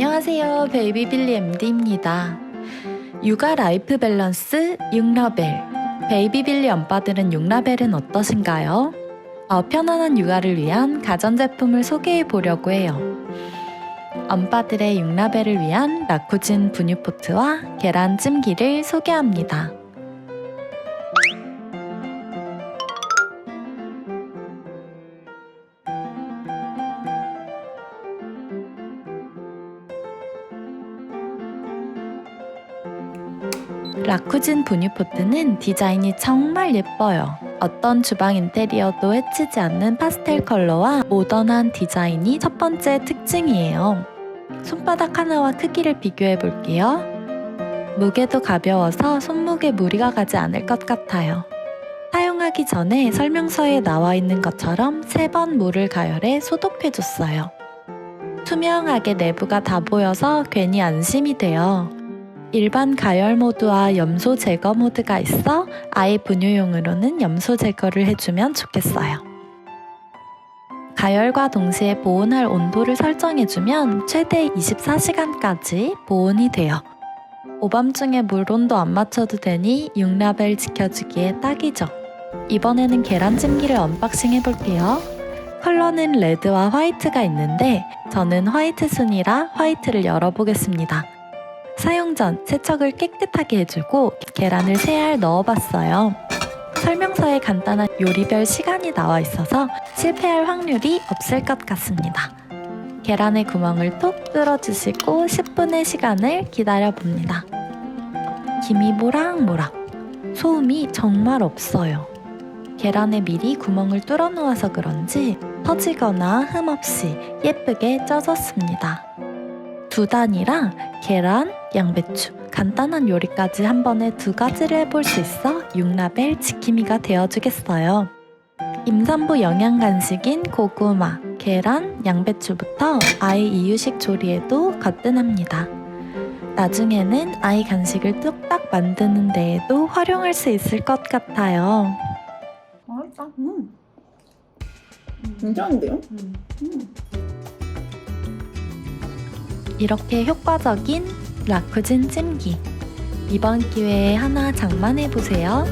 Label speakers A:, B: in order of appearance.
A: 안녕하세요. 베이비 빌리 MD입니다. 육아 라이프 밸런스 6라벨. 베이비 빌리 엄빠들은 6라벨은 어떠신가요? 어, 편안한 육아를 위한 가전제품을 소개해 보려고 해요. 엄빠들의 6라벨을 위한 라쿠진 분유포트와 계란 찜기를 소개합니다. 라쿠진 분유포트는 디자인이 정말 예뻐요. 어떤 주방 인테리어도 해치지 않는 파스텔 컬러와 모던한 디자인이 첫 번째 특징이에요. 손바닥 하나와 크기를 비교해 볼게요. 무게도 가벼워서 손목에 무리가 가지 않을 것 같아요. 사용하기 전에 설명서에 나와 있는 것처럼 세 번 물을 가열해 소독해 줬어요. 투명하게 내부가 다 보여서 괜히 안심이 돼요. 일반 가열 모드와 염소 제거 모드가 있어 아이 분유용으로는 염소 제거를 해주면 좋겠어요. 가열과 동시에 보온할 온도를 설정해주면 최대 24시간까지 보온이 돼요. 오밤중에 물 온도 안 맞춰도 되니 6라벨 지켜주기에 딱이죠. 이번에는 계란찜기를 언박싱 해볼게요. 컬러는 레드와 화이트가 있는데 저는 화이트 순이라 화이트를 열어보겠습니다. 사용 전 세척을 깨끗하게 해주고 계란을 3알 넣어봤어요. 설명서에 간단한 요리별 시간이 나와 있어서 실패할 확률이 없을 것 같습니다. 계란의 구멍을 톡 뚫어주시고 10분의 시간을 기다려봅니다. 김이 모락모락, 소음이 정말 없어요. 계란에 미리 구멍을 뚫어 놓아서 그런지 터지거나 흠 없이 예쁘게 쪄졌습니다. 두 단이라 계란, 양배추, 간단한 요리까지 한 번에 두 가지를 해볼 수 있어 6라벨 지킴이가 되어주겠어요. 임산부 영양 간식인 고구마, 계란, 양배추부터 아이 이유식 조리에도 거뜬합니다. 나중에는 아이 간식을 뚝딱 만드는 데에도 활용할 수 있을 것 같아요.
B: 맛있다. 음. 괜찮은데요? 음.
A: 이렇게 효과적인 라쿠진 찜기. 이번 기회에 하나 장만해보세요.